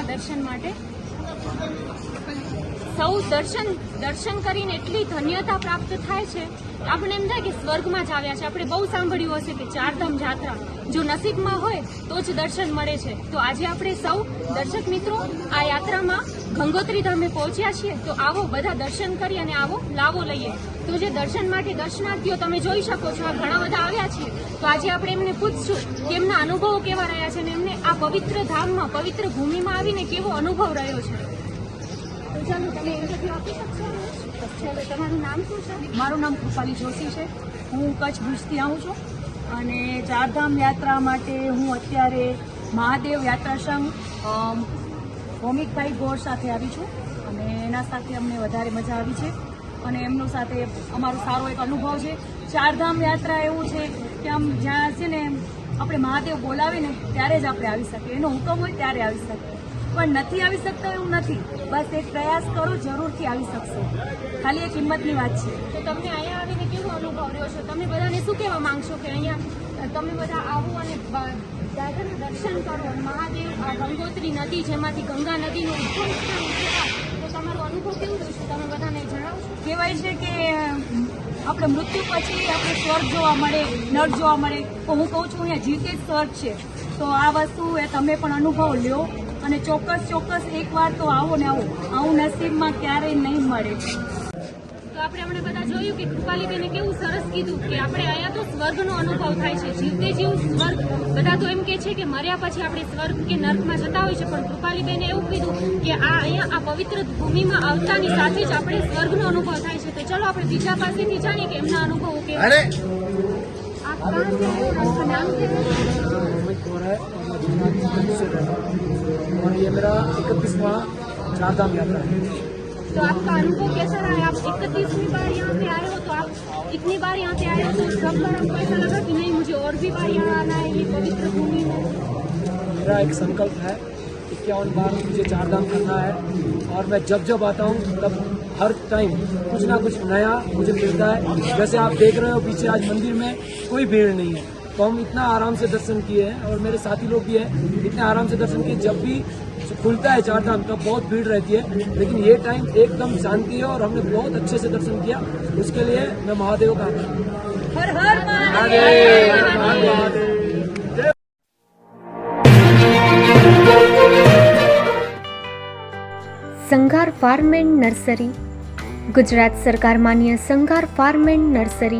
માતાજીના દર્શન માટે. સૌ દર્શન દર્શન કરીને એટલી ધન્યતા પ્રાપ્ત થાય છે. આપણે એમ થાય કે સ્વર્ગમાં જ આવ્યા છે. આપણે બહુ સાંભળ્યું હશે કે ચારધામ યાત્રા જો નસીબમાં હોય તો જ દર્શન મળે છે. તો આજે આપણે સૌ દર્શક મિત્રો આ યાત્રામાં ગંગોત્રી ધામે પહોંચ્યા છીએ, તો આવો બધા દર્શન કરી અને આવો લાવો લઈએ. તો જે દર્શન માટે દર્શનાર્થીઓ તમે જોઈ શકો છો, આ ઘણા બધા આવ્યા છીએ. તો આજે આપણે એમને પૂછશું કે એમના અનુભવો કેવા રહ્યા છે અને એમને આ પવિત્ર ધામમાં, પવિત્ર ભૂમિમાં આવીને કેવો અનુભવ રહ્યો છે? તો ચાલો તમે ઇન્ટરવ્યુ આપી શકશો ચાલો, તમારું નામ શું છે? મારું નામ કૃપાલી જોશી છે. હું કચ્છ ભુજથી આવું છું અને ચારધામ યાત્રા માટે હું અત્યારે મહાદેવ યાત્રા ભૌમિકભાઈ ગોળ સાથે આવી છું અને એના સાથે અમને વધારે મજા આવી છે અને એમનું સાથે અમારો સારો એક અનુભવ છે. ચારધામ યાત્રા એવું છે કે આમ જ્યાં છે ને આપણે મહાદેવ બોલાવીને ત્યારે જ આપણે આવી શકીએ. એનો હુકમ હોય ત્યારે આવી શકીએ. પણ નથી આવી શકતા એવું નથી. બસ એક પ્રયાસ કરો, જરૂરથી આવી શકશો. ખાલી એક હિંમતની વાત છે. તો તમને અહીંયા આવીને કેવો અનુભવ રહ્યો છે? તમે બધાને શું કહેવા માંગશો કે અહીંયા તમે બધા આવો અને દાદાના દર્શન કરો. મહાદેવ ગંગોત્રી નદી જેમાંથી ગંગા નદીનું સ્થાન તો તમારો અનુભવ કેવું રહેશે? તમે બધાને જણાવશો? કહેવાય છે કે આપણે મૃત્યુ પછી આપણે સ્વર્ગ જોવા મળે, નર જોવા મળે. તો હું કહું છું, અહીંયા જીતે સ્વર્ગ છે. તો આ વસ્તુ એ તમે પણ અનુભવ લ્યો. અને ચોક્કસ ચોક્કસ એકવાર તો આવો ને આવો. આવું નસીબમાં ક્યારેય નહીં મળે. તો આપણે હમણાં બધા જોયું કે કૃપાલીબેને કેવું સરસ કીધું કે આપણે અહીંયા તો સ્વર્ગનો અનુભવ થાય છે જીવતે જીવ સ્વર્ગ બધા તો એમ કે છે કે મર્યા પછી આપણે સ્વર્ગ કે નર્કમાં જતા હોય છે પણ કૃપાલીબેને એવું કીધું કે આ અહીંયા આ પવિત્ર ભૂમિમાં આવતાની સાથે જ આપણે સ્વર્ગનો અનુભવ થાય છે તો ચલો આપણે બીજા પાસેથી જાણીએ કે એમના અનુભવો કેવા अरे आप कहाँ से आए और आपका नाम क्या है अमित कौर है और मैं गुजरात से रहता हूँ और ये मेरा इकतीसवां चारधाम यात्रा है तो आपका अनुभव कैसा रहा? है आप इकतीसवीं बार यहाँ पे आए हो तो आप इतनी बार यहाँ पे आए हो तो सब बार आपको ऐसा लगा कि नहीं, मुझे और भी बार यहाँ आना है, ये पवित्र भूमि में मेरा एक संकल्प है इक्यावन बार मुझे चारधाम करना है और मैं जब जब आता हूँ, तब हर टाइम कुछ ना कुछ नया मुझे मिलता है। जैसे आप देख रहे हो, पीछे आज मंदिर में कोई भीड़ नहीं है। तो हम इतना आराम से दर्शन किए हैं और मेरे साथी लोग भी हैं इतने आराम से दर्शन किए जब भी खुलता है चारधाम तब बहुत भीड़ रहती है लेकिन ये टाइम एकदम शांति है और हमने बहुत अच्छे से दर्शन किया उसके लिए मैं महादेव का आभारी हूँ। Har Har Mahadev Sanghar farm and nursery Gujarat સરકાર માન્ય સંઘાર ફાર્મ એન્ડ નર્સરી